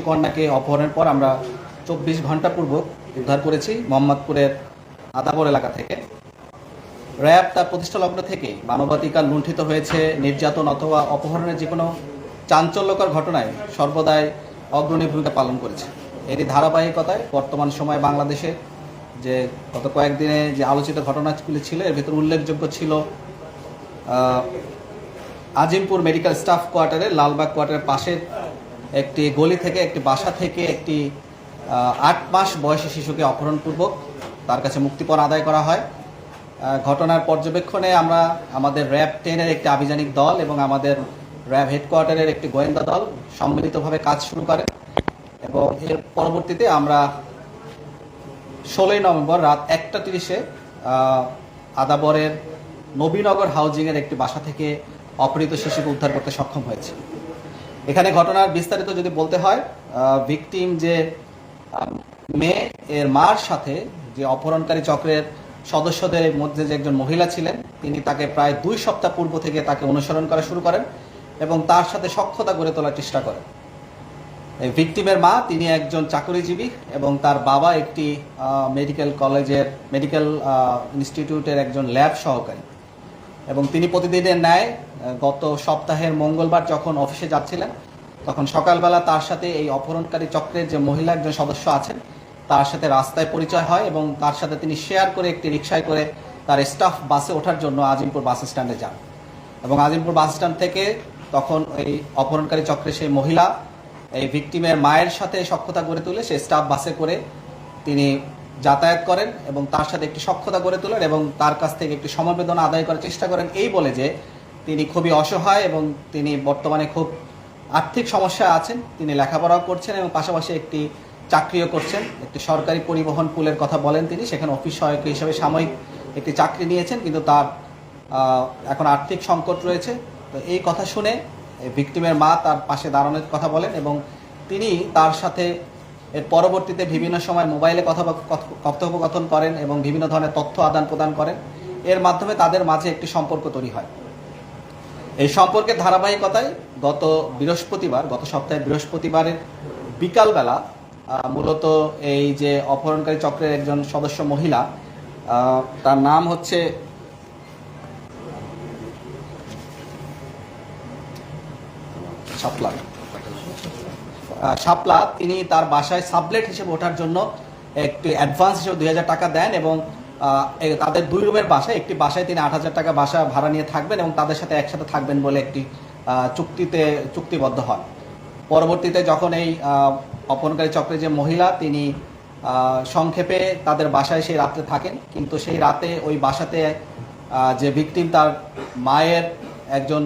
শিশুকন্যাকে অপহরণের পর আমরা চব্বিশ ঘণ্টা পূর্বক উদ্ধার করেছি মোহাম্মদপুরের আদাবর এলাকা থেকে। র্যাব তার প্রতিষ্ঠা লগ্ন থেকেই মানবাধিকার লুণ্ঠিত হয়েছে, নির্যাতন অথবা অপহরণের যে কোনো চাঞ্চল্যকর ঘটনায় সর্বদাই অগ্রণী ভূমিকা পালন করেছে। এরই ধারাবাহিকতায় বর্তমান সময়ে বাংলাদেশে যে গত কয়েকদিনে যে আলোচিত ঘটনাগুলি ছিল, এর ভিতরে উল্লেখযোগ্য ছিল আজিমপুর মেডিকেল স্টাফ কোয়ার্টারে লালবাগ কোয়ার্টারের পাশে একটি গলি থেকে একটি বাসা থেকে একটি আট মাস বয়সী শিশুকে অপহরণপূর্বক তার কাছে মুক্তিপণ আদায় করা হয়। ঘটনার পর্যবেক্ষণে আমরা আমাদের র্যাব টেনের একটি আভিযানিক দল এবং আমাদের র্যাব হেডকোয়ার্টারের একটি গোয়েন্দা দল সম্মিলিতভাবে কাজ শুরু করে এবং এর পরবর্তীতে আমরা ষোলোই নভেম্বর রাত একটা তিরিশে আদাবরের নবীনগর হাউজিংয়ের একটি বাসা থেকে অপহৃত শিশুকে উদ্ধার করতে সক্ষম হয়েছে। এখানে ঘটনার বিস্তারিত যদি বলতে হয় ভিকটিম যে মেয়ে, এর মার সাথে যে অপহরণকারী চক্রের সদস্যদের মধ্যে যে একজন মহিলা ছিলেন, তিনি তাকে প্রায় দুই সপ্তাহ পূর্ব থেকে তাকে অনুসরণ করা শুরু করেন এবং তার সাথে সক্ষতা গড়ে তোলার চেষ্টা করেন। এই ভিকটিমের মা, তিনি একজন চাকরিজীবী এবং তার বাবা একটি মেডিকেল কলেজের মেডিকেল ইনস্টিটিউটের একজন ল্যাব সহকারী। এবং তিনি প্রতিদিনের ন্যায় গত সপ্তাহের মঙ্গলবার যখন অফিসে যাচ্ছিলেন, তখন সকালবেলা তার সাথে এই অপহরণকারী চক্রের যে মহিলা একজন সদস্য আছেন, তার সাথে রাস্তায় পরিচয় হয় এবং তার সাথে তিনি শেয়ার করে একটি রিক্সায় করে তার স্টাফ বাসে ওঠার জন্য আজিমপুর বাস স্ট্যান্ডে যান। এবং আজিমপুর বাস স্ট্যান্ড থেকে তখন এই অপহরণকারী চক্রের সেই মহিলা, এই ভিকটিমের মায়ের সাথে সক্ষতা গড়ে তুলে সে স্টাফ বাসে করে তিনি যাতায়াত করেন এবং তার সাথে একটি সক্ষতা গড়ে তোলেন এবং তার কাছ থেকে একটি সমবেদনা আদায় করার চেষ্টা করেন। এই বলে যে তিনি খুবই অসহায় এবং তিনি বর্তমানে খুব আর্থিক সমস্যায় আছেন। তিনি লেখাপড়াও করছেন এবং পাশাপাশি একটি চাকরিও করছেন। একটি সরকারি পরিবহন পুলের কথা বলেন তিনি। সেখানে অফিস সহায়ক হিসেবে সাময়িক একটি চাকরি নিয়েছেন কিন্তু তার এখন আর্থিক সংকট রয়েছে। তো এই কথা শুনে ভিকটিমের মা তার পাশে দাঁড়ানোর কথা বলেন এবং তিনি তার সাথে এর পরবর্তীতে বিভিন্ন সময় মোবাইলে কথা, কথোপকথন করেন এবং বিভিন্ন ধরনের তথ্য আদান প্রদান করেন। এর মাধ্যমে তাদের মাঝে একটি সম্পর্ক তৈরি হয়। এই সম্পর্কের ধারাবাহিকতায় গত বৃহস্পতিবার, গত সপ্তাহে বৃহস্পতিবারের বিকালবেলা মূলত এই যে অপহরণকারী চক্রের একজন সদস্য মহিলা তার নাম হচ্ছে শাপলা তিনি তার বাসায় সাবলেট হিসেবে ওঠার জন্য একটি অ্যাডভান্স হিসেবে দুই হাজার টাকা দেন এবং তাদের দুই রুমের বাসায় একটি বাসায় তিনি আট হাজার টাকা বাসা ভাড়া নিয়ে থাকবেন এবং তাদের সাথে একসাথে থাকবেন বলে একটি চুক্তিতে চুক্তিবদ্ধ হন। পরবর্তীতে যখন এই আহ, অপহরণকারী চক্রের যে মহিলা তিনি সংক্ষেপে তাদের বাসায় সেই রাতে থাকেন। কিন্তু সেই রাতে ওই বাসাতে যে ভিকটিম তার মায়ের একজন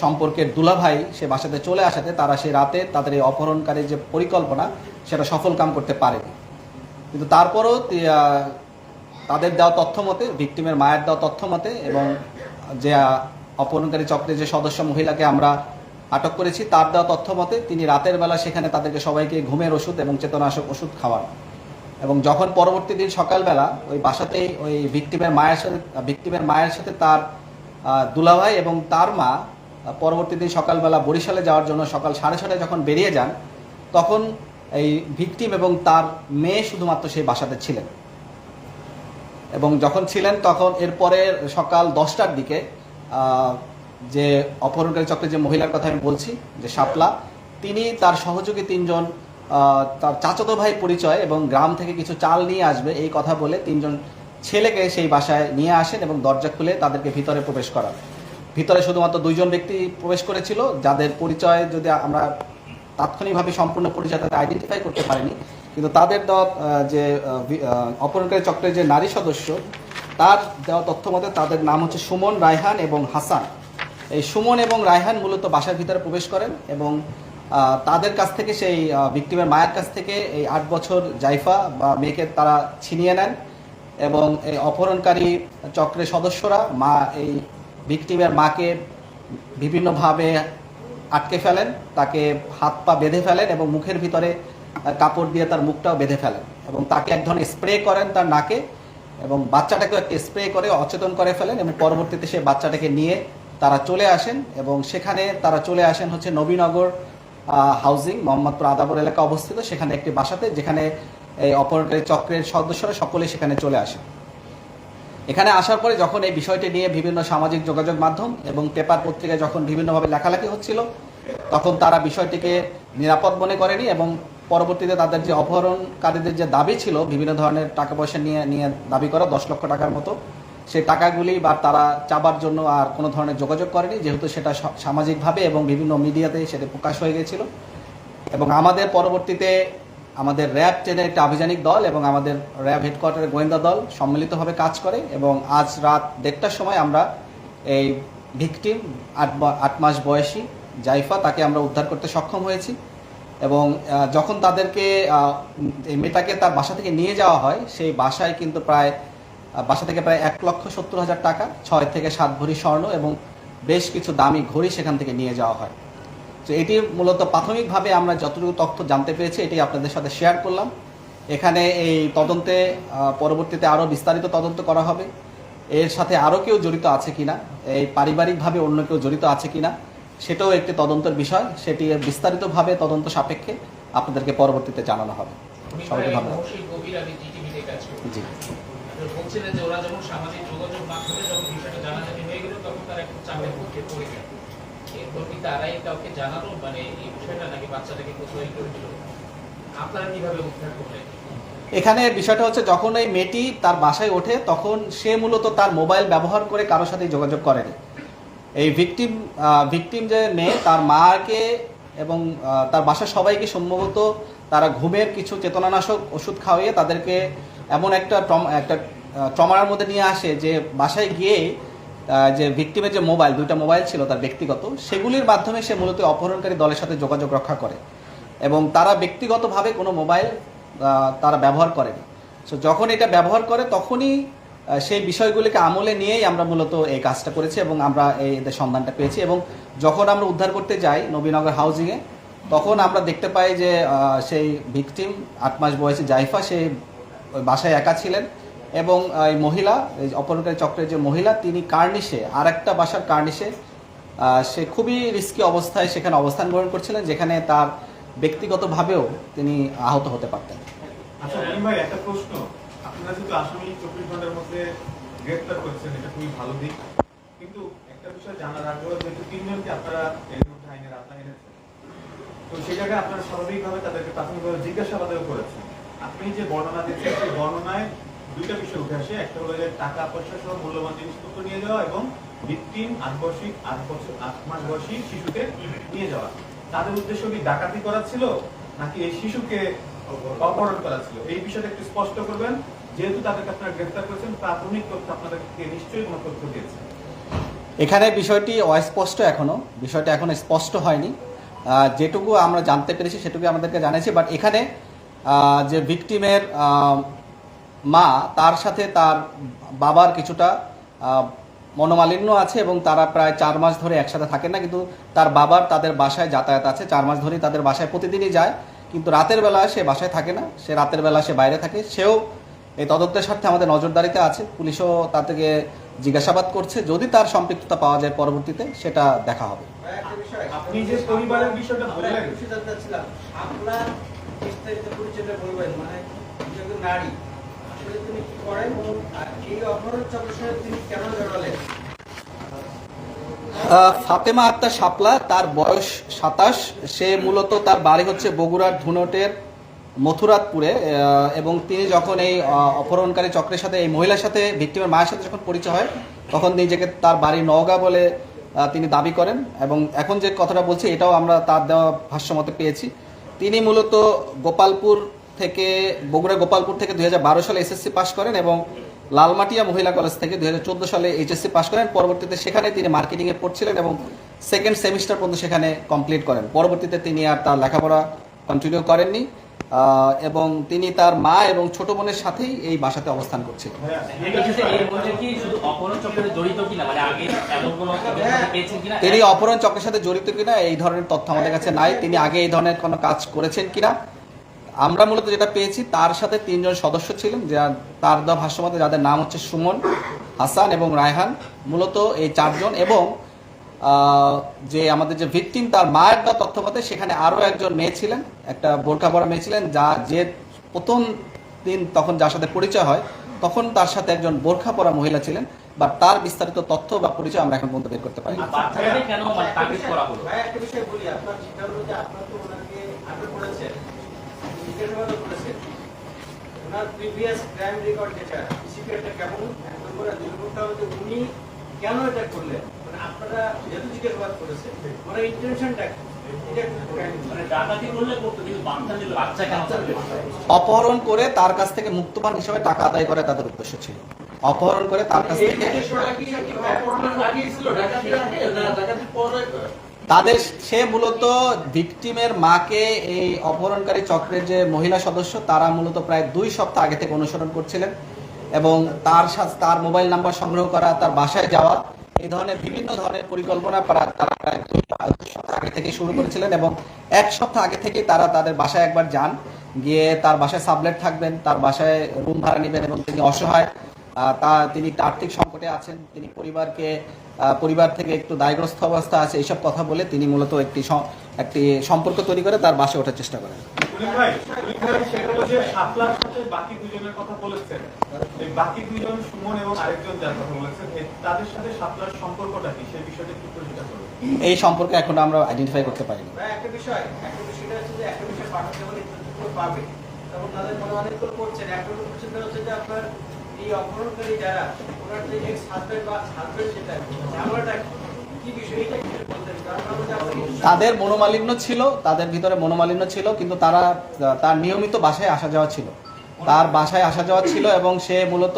সম্পর্কের দুলাভাই সে বাসাতে চলে আসাতে তারা সেই রাতে তাদের এই অপহরণকারীর যে পরিকল্পনা, সেটা সফল কাম করতে পারেনি। কিন্তু তারপরও তাদের দেওয়া তথ্য মতে, ভিকটিমের মায়ের দেওয়া তথ্য মতে এবং যে অপহরণকারী চক্রের যে সদস্য মহিলাকে আমরা আটক করেছি, তার দেওয়া তথ্য মতে তিনি রাতের বেলা সেখানে তাদেরকে সবাইকে ঘুমের ওষুধ এবং চেতনাশক ওষুধ খাওয়ান। এবং যখন পরবর্তী দিন সকালবেলা ওই বাসাতেই ওই ভিকটিমের মায়ের সাথে, ভিকটিমের মায়ের সাথে তার দুলাভাই এবং তার মা পরবর্তী দিন সকালবেলা বরিশালে যাওয়ার জন্য সকাল সাড়ে ছটায় যখন বেরিয়ে যান, তখন এই ভিকটিম এবং তার মেয়ে শুধুমাত্র সেই বাসাতে ছিলেন। এবং যখন ছিলেন তখন এরপরে সকাল দশটার দিকে যে অপহরণকারী চক্রের যে মহিলার কথা আমি বলছি, যে শাপলা, তিনি তার সহযোগী তিনজন তার চাচাতো ভাই পরিচয় এবং গ্রাম থেকে কিছু চাল নিয়ে আসবে এই কথা বলে তিনজন ছেলেকে সেই বাসায় নিয়ে আসেন এবং দরজা খুলে তাদেরকে ভিতরে প্রবেশ করান। ভিতরে শুধুমাত্র দুইজন ব্যক্তি প্রবেশ করেছিল, যাদের পরিচয় যদি আমরা তাৎক্ষণিকভাবে সম্পূর্ণ পরিচয় তাদের আইডেন্টিফাই করতে পারিনি, কিন্তু তাদের দেওয়া যে অপহরণকারী চক্রের যে নারী সদস্য, তার দেওয়া তথ্য মতে তাদের নাম হচ্ছে সুমন, রায়হান এবং হাসান। এই সুমন এবং রায়হান মূলত বাসার ভিতরে প্রবেশ করেন এবং তাদের কাছ থেকে সেই ভিক্টিমের মায়ের কাছ থেকে এই আট বছর জাইফা বা মেয়েকে তারা ছিনিয়ে নেন এবং এই অপহরণকারী চক্রের সদস্যরা মা এই ভিক্টিমের মাকে বিভিন্নভাবে আটকে ফেলেন, তাকে হাত পা বেঁধে ফেলেন এবং মুখের ভিতরে কাপড় দিয়ে তার মুখটাও বেঁধে ফেলেন এবং তাকে এক ধরনের স্প্রে করেন তার নাকে এবং বাচ্চাটাকেও একটি স্প্রে করে, অচেতন করে ফেলেন এবং পরবর্তীতে সেই বাচ্চাটাকে নিয়ে তারা চলে আসেন এবং সেখানে তারা চলে আসেন হচ্ছে নবীনগর হাউজিং মোহাম্মদপুর আদাবর এলাকা অবস্থিত, সেখানে একটি বাসাতে যেখানে এই অপহরণকারী চক্রের সদস্যরা সকলেই সেখানে চলে আসে এখানে আসার পরে যখন এই বিষয়টি নিয়ে বিভিন্ন সামাজিক যোগাযোগ মাধ্যম এবং পেপার পত্রিকায় যখন বিভিন্নভাবে লেখালেখি হচ্ছিল, তখন তারা বিষয়টিকে নিরাপদ মনে করেনি এবং পরবর্তীতে তাদের যে অপহরণকারীদের যে দাবি ছিল, বিভিন্ন ধরনের টাকা পয়সা নিয়ে নিয়ে দাবি করা দশ লক্ষ টাকার মতো, সেই টাকাগুলি বা তারা চাবার জন্য আর কোনো ধরনের যোগাযোগ করেনি, যেহেতু সেটা সামাজিকভাবে এবং বিভিন্ন মিডিয়াতে সেটা প্রকাশ হয়ে গেছিল। এবং আমাদের পরবর্তীতে আমাদের র্যাব টেনের একটা আভিযানিক দল এবং আমাদের র্যাব হেডকোয়ার্টারের গোয়েন্দা দল সম্মিলিতভাবে কাজ করে এবং আজ রাত দেড়টার সময় আমরা এই ভিকটিম আট আট মাস বয়সী জাইফা তাকে আমরা উদ্ধার করতে সক্ষম হয়েছি এবং যখন তাদেরকে এই মেয়েটাকে তার বাসা থেকে নিয়ে যাওয়া হয়, সেই বাসায় কিন্তু প্রায় বাসা থেকে প্রায় এক লক্ষ সত্তর হাজার টাকা, ছয় থেকে সাত ভরি স্বর্ণ এবং বেশ কিছু দামি ঘড়ি সেখান থেকে নিয়ে যাওয়া হয়। তো এটি মূলত প্রাথমিকভাবে আমরা যতটুকু তথ্য জানতে পেরেছি এটি আপনাদের সাথে শেয়ার করলাম। এখানে এই তদন্তে পরবর্তীতে আরও বিস্তারিত তদন্ত করা হবে। এর সাথে আরও কেউ জড়িত আছে কিনা এই পারিবারিকভাবে অন্য কেউ জড়িত আছে কিনা সেটাও একটি তদন্তের বিষয়। সেটি বিস্তারিতভাবে তদন্ত সাপেক্ষে আপনাদেরকে পরবর্তীতে জানানো হবে। সবাইকে ধন্যবাদ। জি। বলছিলেন যে ওরা যখন সামাজিক যোগাযোগ মাধ্যমে যখন বিষয়টা জানাজানি হয়ে গেল তখন তারা একটু চাপের মধ্যে পড়ে গেল এরপর কি তারাই কাউকে জানালো? মানে এই বিষয়টা নাকি বাচ্চাটাকে কোথায় করে দিল আপনারা কীভাবে উদ্ধার করলেন? এখানে বিষয়টা হচ্ছে, যখন এই মেয়েটি তার বাসায় ওঠে, তখন সে মূলত তার মোবাইল ব্যবহার করে কারোর সাথে যোগাযোগ করেনি। এই ভিকটিম ভিকটিম যে মেয়ে, তার মাকে এবং তার বাসার সবাইকে সম্ভবত তারা ঘুমের কিছু চেতনানাশক ওষুধ খাওয়িয়ে তাদেরকে এমন একটা একটা ট্রমার মধ্যে নিয়ে আসে যে বাসায় গিয়ে যে ভিকটিমের যে মোবাইল দুইটা মোবাইল ছিল তার ব্যক্তিগত, সেগুলির মাধ্যমে সে মূলত অপহরণকারী দলের সাথে যোগাযোগ রক্ষা করে। এবং তারা ব্যক্তিগতভাবে কোনো মোবাইল তারা ব্যবহার করেনি। সো যখন এটা ব্যবহার করে, তখনই সেই বিষয়গুলিকে আমলে নিয়েই আমরা মূলত এই কাজটা করেছি এবং আমরা এই এদের সন্ধানটা পেয়েছি এবং যখন আমরা উদ্ধার করতে যাই নবীনগর হাউজিংয়ে তখন আমরা দেখতে পাই যে সেই ভিকটিম আট মাস বয়সী জাইফা, সে বাসায় একা ছিলেন। এবং এই মহিলা, এই অপহরণকারী চক্রের যে মহিলা, তিনি কার্নিশে আর একটা বাসার কার্নিশে সে খুবই রিস্কি অবস্থায় সেখানে অবস্থান গ্রহণ করছিলেন, যেখানে তার ব্যক্তিগতভাবেও তিনি আহত হতে পারতেন। আচ্ছা একটা প্রশ্ন। আপনারা চব্বিশ মধ্যে গ্রেফতার করেছেন খুবই ভালো দিক। কিন্তু একটা বিষয় যেহেতু তো সেই জায়গায় স্বাভাবিকভাবে তাদেরকে প্রাথমিকভাবে করেছেন। আপনি যে বর্ণনা দিচ্ছেন, সেই বর্ণনায় দুইটা বিষয় উঠে আসে। একটা হলো যে টাকা, পয়সা সহ মূল্যবান জিনিসপত্র নিয়ে যাওয়া এবং ভিকটিম আট বয়সী আট বছর আট মাস বয়সী শিশুকে নিয়ে যাওয়া। তাদের উদ্দেশ্য কি ডাকাতি করা ছিল, নাকি এই শিশুকে অপহরণ করা ছিল? এই বিষয়টা একটু স্পষ্ট করবেন। যেহেতু তাদেরকে আপনারা গ্রেফতার করেছেন, প্রাথমিক তথ্য আপনাদেরকে নিশ্চয়ই কোনো তথ্য দিয়েছে। এখানে বিষয়টি অস্পষ্ট এখনও। বিষয়টা এখনও স্পষ্ট হয়নি। যেটুকু আমরা জানতে পেরেছি সেটুকু আমাদেরকে জানিয়েছি বাট এখানে যে ভিকটিমের মা তার সাথে তার বাবার কিছুটা মনোমালিন্য আছে এবং তারা প্রায় চার মাস ধরে একসাথে থাকেন না কিন্তু তার বাবার তাদের বাসায় যাতায়াত আছে। চার মাস ধরেই তাদের বাসায় প্রতিদিনই যায় কিন্তু রাতের বেলা সে বাসায় থাকে না। সে রাতের বেলা সে বাইরে থাকে। সেও এই তদন্তের স্বার্থে আমাদের নজরদারিতে আছে। পুলিশও তা থেকে জিজ্ঞাসাবাদ করছে। যদি তার সম্পৃক্ততা পাওয়া যায় পরবর্তীতে সেটা দেখা হবে। আপনি যে পরিবারের বিষয়টা বললেন খুশি জানতে চাচ্ছিলাম। আপনার বিস্তারিত পরিচয়টা বলবেন মানে নারী আসলে তিনি কি করেন এই চক্রের সাথে তিনি কেন জড়ালেন? ফাতেমা আক্তার শাপলা, তার বয়স সাতাশ। সে মূলত তার বাড়ি হচ্ছে বগুড়ার ধুনটের মথুরাতপুরে এবং তিনি যখন এই অপহরণকারী চক্রের সাথে, এই মহিলার সাথে ভিক্টিমের মায়ের সাথে যখন পরিচয় হয়, তখন নিজেকে তার বাড়ি নওগাঁ বলে তিনি দাবি করেন। এবং এখন যে কথাটা বলছি, এটাও আমরা তার দেওয়া ভাষ্যমতে পেয়েছি। তিনি মূলত গোপালপুর থেকে বগুড়া গোপালপুর থেকে দুই হাজার বারো সালে এসএসসি পাশ করেন এবং লালমাটিয়া মহিলা কলেজ থেকে দুই হাজার চোদ্দ সালে এইচএসসি পাশ করেন। পরবর্তীতে সেখানে তিনি মার্কেটিংয়ে পড়ছিলেন এবং সেকেন্ড সেমিস্টার পর্যন্ত সেখানে কমপ্লিট করেন। পরবর্তীতে তিনি আর তার লেখাপড়া কন্টিনিউ করেননি এবং তিনি তার মা এবং ছোট বোনের সাথেই এই বাসাতে অবস্থান করছিলেন। তিনি অপহরণ চক্রের সাথে জড়িত কিনা এই ধরনের তথ্য আমাদের কাছে নাই। তিনি আগে এই ধরনের কোনো কাজ করেছেন কিনা? আমরা মূলত যেটা পেয়েছি তার সাথে তিনজন সদস্য ছিলেন যা তার দেওয়া ভাষ্যমতে যাদের নাম হচ্ছে সুমন হাসান এবং রায়হান মূলত এই চারজন এবং যে আমাদের যে ভিকটিম তার মায়ের দেওয়া তথ্য মতে সেখানে আরও একজন মেয়ে ছিলেন একটা বোরখা পরা মেয়ে ছিলেন যা যে প্রথম দিন তখন যার সাথে পরিচয় হয় তখন তার সাথে একজন বোরখা পরা মহিলা ছিলেন বা তার বিস্তারিত তথ্য বা পরিচয় আমরা এখন পর্যন্ত বের করতে পারি বাচ্চাটাকে কেন মানে করেছেন ওনার প্রিভিয়াস ক্রাইম রেকর্ড যেটা সিক্রেটটা কেমন? এক নম্বর দুই নম্বরটা উনি কেন এটা করলেন? মানে আপনারা যেহেতু জিজ্ঞাসাবাদ করেছেন ওনার ইন্টেনশনটা। মানে অপহরণ করে তার কাছ থেকে মুক্তমান হিসেবে টাকা আদায় করে তাদের উদ্দেশ্য ছিল। অপহরণ করে তার কাছ থেকে তাদের সে মূলত ভিকটিমের মাকে এই অপহরণকারী চক্রের যে মহিলা সদস্য, তারা মূলত প্রায় দুই সপ্তাহ আগে থেকে অনুসরণ করছিলেন এবং তার সাথে তার মোবাইল নাম্বার সংগ্রহ করা, তার বাসায় যাওয়া, এই ধরনের বিভিন্ন ধরনের পরিকল্পনা প্রা- তারা প্রায় দুই সপ্তাহ আগে থেকে শুরু করেছিলেন এবং এক সপ্তাহ আগে থেকে তারা তাদের বাসায় একবার যান, গিয়ে তার বাসায় সাবলেট থাকবেন, তার বাসায় রুম ভাড়া নেবেন এবং তিনি অসহায় তা তিনি একটা আর্থিক সংকটে আছেন তিনি পরিবারকে পরিবার থেকে একটু দায়গ্রস্ত অবস্থা আছে এইসব কথা বলে তিনি মূলত একটি একটি সম্পর্ক তৈরি করে তার বাসে ওঠার চেষ্টা করেন। এই বাকি দুজন সুমন এবং আরেকজন যার কথা বলেছেন এই তাদের সাথে শাপলার সম্পর্কটা কি? সেই বিষয়টা একটু পরিষ্কার করুন এই সম্পর্কে এখন আমরা আইডেন্টিফাই করতে পারিনি। ভাই একটা বিষয় একটা বিষয়টা হচ্ছে যে একটা বিষয় পাঠাতে হলে পাবে। তখন তাদের মনে অনেকগুলো করছেন। একটা হচ্ছে যে আপনার এই অপহরণকারী যারা ওনার যে এক্স হাজবেন্ড বা হাজবেন্ড যেটা ঝামেলাটা কি? বিষয়? এটা তাদের মনোমালিন্য ছিল তাদের ভিতরে মনোমালিন্য ছিল কিন্তু তারা তার নিয়মিত বাসায় আসা যাওয়া ছিল। তার বাসায় আসা যাওয়া ছিল এবং সে মূলত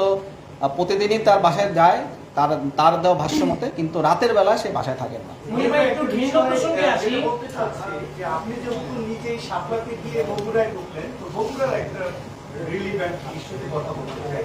প্রতিদিনই তার বাসায় যায় তার তার দেওয়া ভাষ্য মতে কিন্তু রাতের বেলা সে বাসায় থাকেন না। মুনির ভাই, একটু ভিন্ন প্রসঙ্গে আসি। যেটা বলতে চাচ্ছি যে আপনি যেহেতু নিজেই সাপলাতে গিয়ে বগুড়ায় ঢুকলেন তো বগুড়ার একটা রিলিভেন্ট ইস্যুতে কথা বলতে চাই।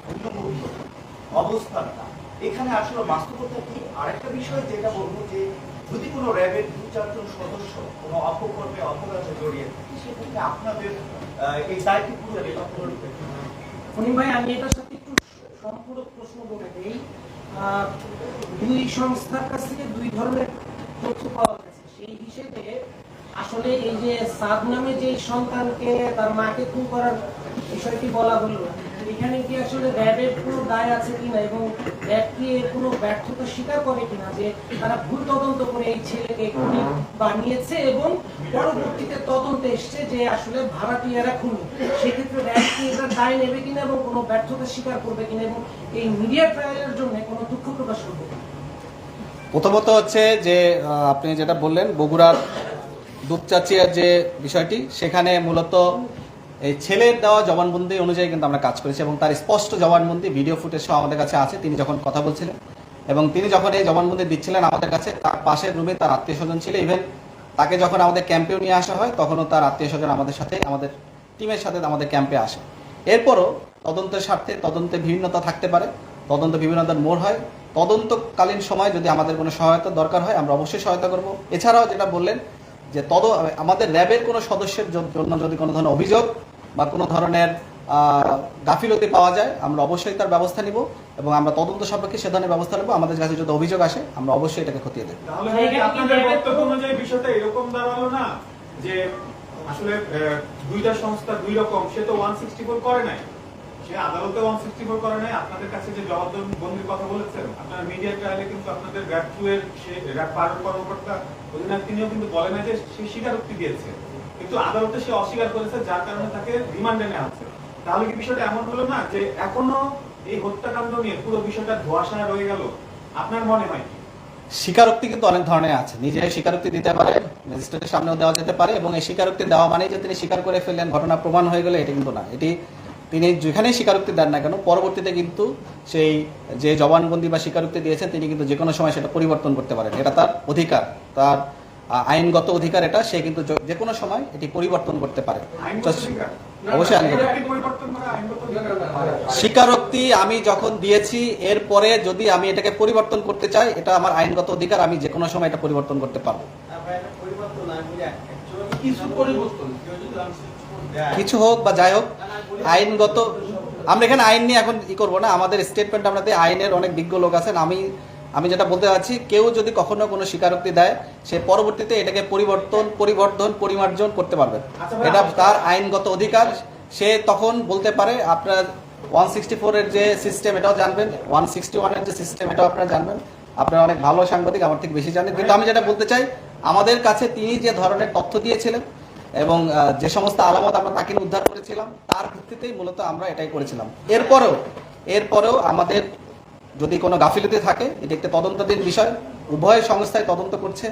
অবস্থানটা এখানে আসলে বাস্তবতা কি? আরেকটা বিষয় যেটা বলব যে, যদি কোনো র্যাবের দু চারজন সদস্য কোনো অপকর্মে অপরাধে জড়িয়ে থাকে, সেক্ষেত্রে আপনাদের এই দায়িত্ব পুরো করবে ভাই, আমি এটার সাথে একটু প্রশ্ন বলে দেই। দুই সংস্থার কাছ থেকে দুই ধরনের তথ্য পাওয়া গেছে। সেই হিসেবে আসলে এই যে সাদ নামে যে সন্তানকে তার মাকে খুন করার বিষয়টি বলা হলো এখানে কি আসলে র্যাবের কোনো দায় আছে কিনা এবং র্যাব কি এর কোনো ব্যর্থতা স্বীকার করে কিনা যে তারা ভুল তদন্ত করে এই ছেলেকে খুনি বানিয়েছে এবং পরবর্তীতে তদন্তে এসছে যে আসলে ভাড়াটিয়ারা খুনি? সেক্ষেত্রে র্যাব কি এটা দায় নেবে কিনা এবং কোনো ব্যর্থতা স্বীকার করবে কিনা এবং এই মিডিয়া ট্রায়ালের জন্য কোনো দুঃখ প্রকাশ করবে প্রথমত হচ্ছে যে আপনি যেটা বললেন বগুড়ার দুপচাচিয়ার যে বিষয়টি সেখানে মূলত এই ছেলের দেওয়া জবানবন্দি অনুযায়ী কিন্তু আমরা কাজ করেছি এবং তার স্পষ্ট জবানবন্দি ভিডিও ফুটেজ আমাদের কাছে আছে। তিনি যখন কথা বলছিলেন এবং তিনি যখন এই জবানবন্দি দিচ্ছিলেন আমাদের কাছে, তার পাশের রুমে তার আত্মীয় স্বজন ছিল। ইভেন তাকে যখন আমাদের ক্যাম্পেও নিয়ে আসা হয়, তখনও তার আত্মীয় স্বজন আমাদের সাথে, আমাদের টিমের সাথে আমাদের ক্যাম্পে আসে। এরপরও তদন্তের স্বার্থে, তদন্তে বিভিন্নতা থাকতে পারে, তদন্ত বিভিন্নতার মোড় হয়। তদন্তকালীন সময় যদি আমাদের কোনো সহায়তা দরকার হয়, আমরা অবশ্যই সহায়তা করব। এছাড়াও যেটা বললেন যে তদ আমাদের র্যাবের কোনো সদস্যের জন্য যদি কোনো ধরনের অভিযোগ বা কোনো ধরনের আহ, গাফিলতি পাওয়া যায় আমরা অবশ্যই তার ব্যবস্থা নিব এবং আমরা তদন্ত সাপেক্ষে সে ধরনের ব্যবস্থা নেব। আমাদের কাছে যদি অভিযোগ আসে আমরা অবশ্যই এটাকে খতিয়ে দেব বিষয়টা এরকম দাঁড়াল না যে আসলে আহ, দুইটা সংস্থা দুই রকম সে তো ওয়ান সিক্সটি ফোর করে নাই। আদালতে ওয়ান সিক্সটি ফোর করে নাই। আপনাদের কাছে যে কথা বলেছেন, আপনার মিডিয়া ট্রায়ালে কিন্তু আপনাদের র্যাব টু এর সে র্যাব কর্মকর্তা অধিনায়ক, তিনিও কিন্তু বলে যে সে স্বীকারোক্তি দিয়েছে। কিন্তু আদালতে সে অস্বীকার করেছে, যার কারণে তাকে রিমান্ডে নেওয়া তাহলে কি বিষয়টা এমন হলো না যে এখনও এই হত্যাকাণ্ড নিয়ে পুরো বিষয়টা ধোয়াশা রয়ে গেল? আপনার মনে হয় কি? স্বীকারোক্তি কিন্তু অনেক ধরনের আছে। নিজে স্বীকারোক্তি দিতে পারে, ম্যাজিস্ট্রেটের সামনেও দেওয়া যেতে পারে, এবং এই স্বীকারোক্তি দেওয়া মানেই যে তিনি স্বীকার করে ফেললেন, ঘটনা প্রমাণ হয়ে গেলে এটি কিন্তু না। এটি তিনি যেখানেই স্বীকারোক্তি দেন না কেন পরবর্তীতে কিন্তু সেই যে জবানবন্দি বা স্বীকারোক্তি দিয়েছেন তিনি কিন্তু যে কোনো সময় সেটা পরিবর্তন করতে পারেন। এটা তার অধিকার তার আইনগত অধিকার এটা সে কিন্তু যে কোনো সময় এটি পরিবর্তন করতে পারে? অবশ্যই আইনগত অধিকার? স্বীকারোক্তি আমি যখন দিয়েছি এরপরে যদি আমি এটাকে পরিবর্তন করতে চাই এটা আমার আইনগত অধিকার আমি যে কোনো সময় এটা পরিবর্তন করতে পারব। একটা পরিবর্তন কিছু হোক বা যাই হোক আইনগত আমরা এখানে আইন নিয়ে এখন ই করব না। আমাদের স্টেটমেন্ট আমরা দিই, আইনের অনেক বিজ্ঞ লোক আছেন। আমি আমি যেটা বলতে চাচ্ছি কেউ যদি কখনো কোনো স্বীকারোক্তি দেয় সে পরবর্তীতে এটাকে পরিবর্তন পরিবর্ধন পরিমার্জন করতে পারবে। আচ্ছা এটা তার আইনগত অধিকার। সে তখন বলতে পারে আপনার ওয়ান সিক্সটি ফোরের যে সিস্টেম এটাও জানবেন। ওয়ান সিক্সটি ওয়ানের যে সিস্টেম এটাও আপনারা জানবেন। আপনারা অনেক ভালো সাংবাদিক আমার থেকে বেশি জানেন। কিন্তু আমি যেটা বলতে চাই আমাদের কাছে তিনি যে ধরনের তথ্য দিয়েছিলেন এবং যে সমস্ত আলামত আমরা তাকে উদ্ধার করেছিলাম, তার ভিত্তিতেই মূলত আমরা এটাই করেছিলাম। এরপরেও এরপরেও আমাদের যদি কোনো গাফিলতি থাকে, এটি একটি তদন্তাধীন বিষয়, উভয় সংস্থায় তদন্ত করছে।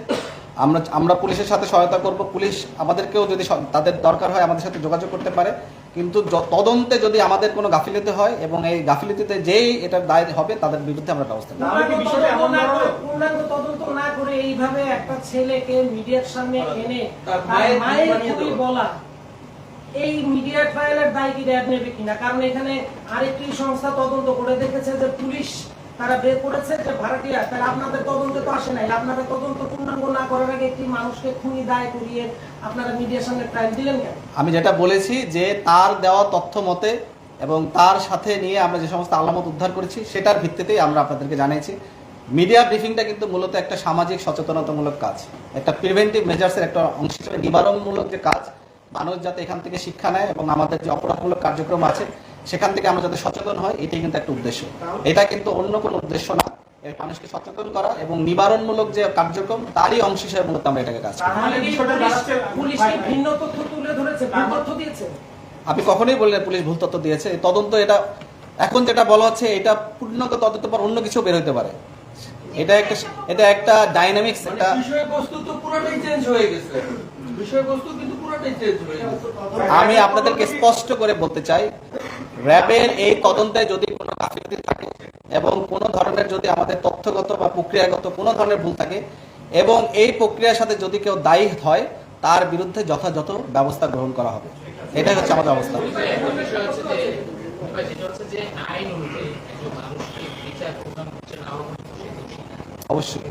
আমরা আমরা পুলিশের সাথে সহায়তা করব। পুলিশ আমাদেরকেও যদি তাদের দরকার হয়, আমাদের সাথে যোগাযোগ করতে পারে। কিন্তু তদন্তে যদি আমাদের কোনো গাফিলতি হয় এবং এই গাফিলতিতে যেই এটার দায় হবে তাদের বিরুদ্ধে আমরা ব্যবস্থা নেব। পূর্ণাঙ্গ বিষয়টা এমন তদন্ত না করে- পূর্ণাঙ্গ তদন্ত না করে এইভাবে একটা ছেলেকে মিডিয়ার সামনে এনে তার মায়ের ছবি বলা এই মিডিয়া ট্রায়ালের দায় কি র্যাব নেবে কিনা? কারণ এখানে আরেকটি সংস্থা তদন্ত করে দেখেছে যে পুলিশ তারা বের করেছে যে ভাড়াটিয়া তাহলে আপনাদের তদন্তে তো আসে নাই। আপনাদের তদন্ত পূর্ণাঙ্গ না করার আগে একটি মানুষকে খুনি দায় করিয়ে আপনারা মিডিয়ার সামনে ট্রায়াল দিলেন কেন? আমি যেটা বলেছি যে, তার দেওয়া তথ্য মতে এবং তার সাথে নিয়ে আমরা যে সমস্ত আলামত উদ্ধার করেছি, সেটার ভিত্তিতেই আমরা আপনাদেরকে জানিয়েছি। মিডিয়া ব্রিফিংটা কিন্তু মূলত একটা সামাজিক সচেতনতামূলক কাজ। একটা প্রিভেন্টিভ মেজার্সের একটা অংশ নিবারণমূলক যে কাজ, মানুষ যাতে এখান থেকে শিক্ষা নেয় এবং আমাদের যে অপরাধমূলক কার্যক্রম আছে সেখান থেকে আমরা যাতে সচেতন হয় এটাই কিন্তু একটা উদ্দেশ্য। এটা কিন্তু অন্য কোনো উদ্দেশ্য না। মানুষকে সচেতন করা এবং নিবারণমূলক যে কার্যক্রম তারই অংশ হিসেবে মূলত আমরা এটাকে কাজ আপনি কখনোই বললেন পুলিশ ভুল তথ্য দিয়েছে। তদন্ত এটা এখন যেটা বলা হচ্ছে এটা পূর্ণাঙ্গ তদন্ত পর অন্য কিছু বের হতে পারে। এটা একটা এটা একটা ডাইনামিক্স মানে একটা বিষয়বস্তু তো পুরোটাই চেঞ্জ হয়ে গেছে। বিষয়বস্তু কিন্তু আমি আপনাদেরকে স্পষ্ট করে বলতে চাই, র্যাবের এই তদন্তে যদি কোনো গাফিলতি থাকে এবং কোনো ধরনের যদি আমাদের তথ্যগত বা প্রক্রিয়াগত কোনো ধরনের ভুল থাকে এবং এই প্রক্রিয়ার সাথে যদি কেউ দায়ী হয়, তার বিরুদ্ধে যথাযথ ব্যবস্থা গ্রহণ করা হবে এটাই হচ্ছে আমাদের অবস্থা। অবশ্যই